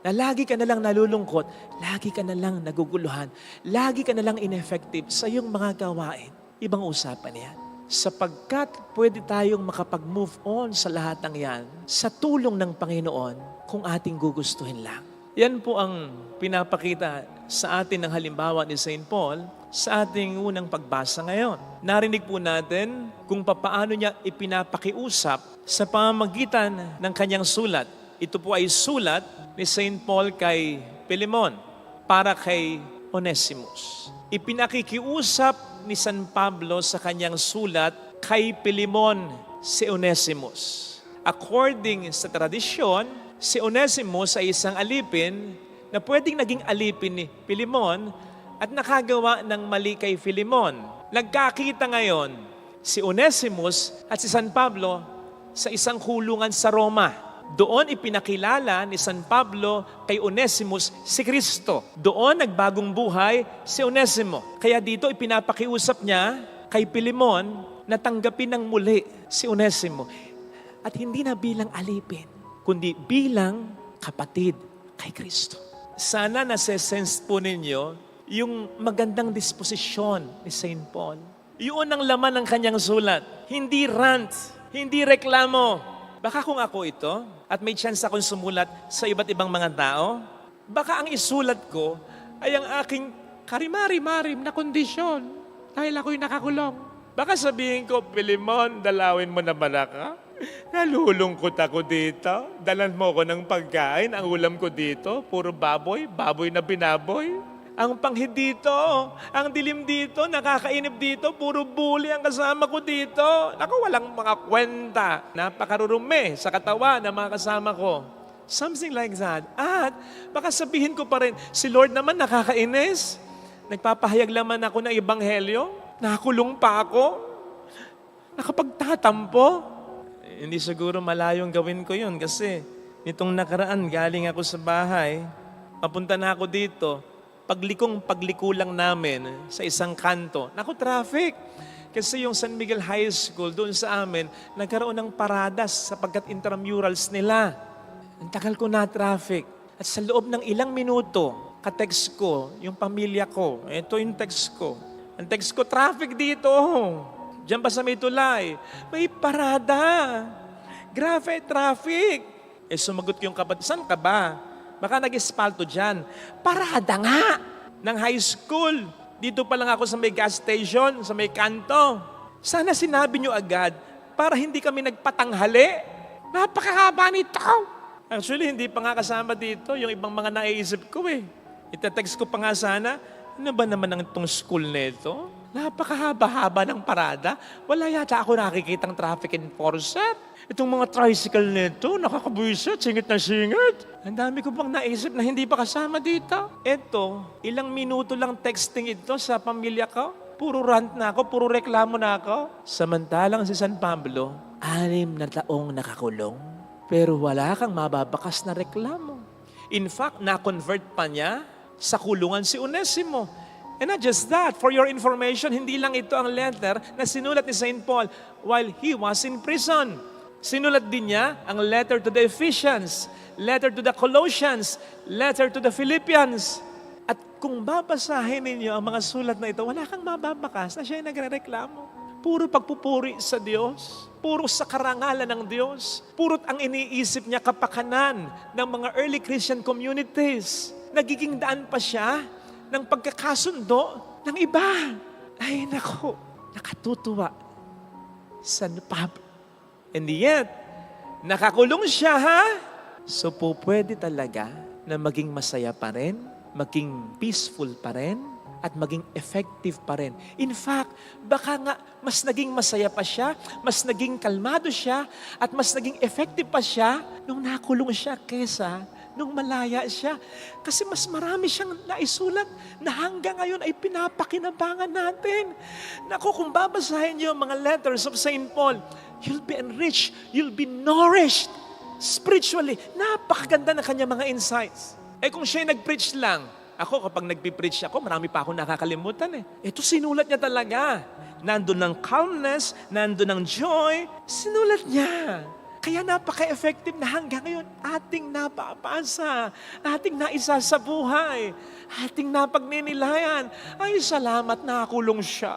na lagi ka na lang nalulungkot, lagi ka na lang naguguluhan, lagi ka na lang ineffective sa iyong mga gawain, ibang usapan yan. Sapagkat pwede tayong makapag-move on sa lahat ng yan sa tulong ng Panginoon kung ating gugustuhin lang. Yan po ang pinapakita sa atin ng halimbawa ni St. Paul sa ating unang pagbasa ngayon. Narinig po natin kung papaano niya ipinapakiusap sa pamamagitan ng kanyang sulat. Ito po ay sulat ni St. Paul kay Pilemon para kay Onesimus. Ipinakikiusap ni San Pablo sa kanyang sulat kay Pilemon si Onesimus. According sa tradisyon, si Onesimus ay isang alipin na pwedeng naging alipin ni Pilemon at nakagawa ng mali kay Filemon. Nagkakita ngayon si Onesimus at si San Pablo sa isang kulungan sa Roma. Doon ipinakilala ni San Pablo kay Onesimus si Kristo. Doon nagbagong buhay si Onesimo. Kaya dito ipinapakiusap niya kay Pilemon na tanggapin ng muli si Onesimo. At hindi na bilang alipin, kundi bilang kapatid kay Kristo. Sana nasa-sense po ninyo yung magandang disposisyon ni St. Paul. Yun ang laman ng kanyang sulat. Hindi rant, hindi reklamo. Baka kung ako ito, at may chance akong sumulat sa iba't ibang mga tao, baka ang isulat ko ay ang aking karimari-marim na kondisyon dahil ako'y nakakulong. Baka sabihin ko, Pilimon, dalawin mo na ba ka? Nalulungkot ako dito. Dalan mo ako ng pagkain. Ang ulam ko dito, puro baboy, baboy na binaboy. Ang panghid dito, ang dilim dito, nakakainip dito, puro bully ang kasama ko dito. Naku, walang mga kwenta. Napakarurumi sa katawan ng mga kasama ko. Something like that. At baka sabihin ko pa rin, si Lord naman nakakainis. Nagpapahayag naman ako ng ebanghelyo. Nakulong pa ako. Nakapagtatampo. Hindi siguro malayong gawin ko yun kasi nitong nakaraan galing ako sa bahay, papunta na ako dito, paglikong pagliko lang namin sa isang kanto. Naku, traffic! Kasi yung San Miguel High School doon sa amin, nagkaroon ng paradas sapagkat intramurals nila. Ang tagal ko na traffic. At sa loob ng ilang minuto, ka-text ko, yung pamilya ko, ito yung text ko. Ang text ko, traffic dito. Diyan pa sa may tulay. May parada. Grabe, traffic. Eh sumagot yung kapatid, saan ka ba? Baka nag-espalto dyan. Parada nga ng high school. Dito pa lang ako sa may gas station, sa may kanto. Sana sinabi nyo agad para hindi kami nagpatanghali. Napakahaba nito. Actually, hindi pa nga kasama dito yung ibang mga naiisip ko eh. Itatext ko pa nga sana, ano ba naman ang itong school nito? Napakahaba-haba ng parada. Wala yata ako nakikitang traffic enforcer. Itong mga tricycle nito, nakakabuisit, singit na singit. Ang dami ko pang naisip na hindi pa kasama dito. Eto, ilang minuto lang texting ito sa pamilya ko. Puro rant na ako, puro reklamo na ako. Samantalang si San Pablo, anim na taong nakakulong. Pero wala kang mababakas na reklamo. In fact, na-convert pa niya sa kulungan si Onesimo. And not just that, for your information, hindi lang ito ang letter na sinulat ni St. Paul while he was in prison. Sinulat din niya ang letter to the Ephesians, letter to the Colossians, letter to the Philippians. At kung babasahin ninyo ang mga sulat na ito, wala kang mababakas na siya ay nagre-reklamo. Puro pagpupuri sa Diyos. Puro sa karangalan ng Diyos. Puro ang iniisip niya kapakanan ng mga early Christian communities. Nagiging daan pa siya ng pagkakasundo ng iba. Ay, nako, nakatutuwa sa Pablo. And yet, nakakulong siya ha? So po pwede talaga na maging masaya pa rin, maging peaceful pa rin, at maging effective pa rin. In fact, baka nga mas naging masaya pa siya, mas naging kalmado siya, at mas naging effective pa siya nung nakulong siya kesa nung malaya siya. Kasi mas marami siyang naisulat na hanggang ngayon ay pinapakinabangan natin. Naku, kung babasahin niyo ang mga letters of St. Paul, you'll be enriched, you'll be nourished spiritually. Napakaganda ng kanya mga insights. Eh kung siya nag-preach lang, ako kapag nagpipreach ako, marami pa ako nakakalimutan eh. Ito sinulat niya talaga. Nandun ng calmness, nandun ng joy, sinulat niya. Kaya napaka-effective na hanggang ngayon ating napapasa, ating naisa sa buhay, ating napagninilayan. Ay, salamat nakakulong siya.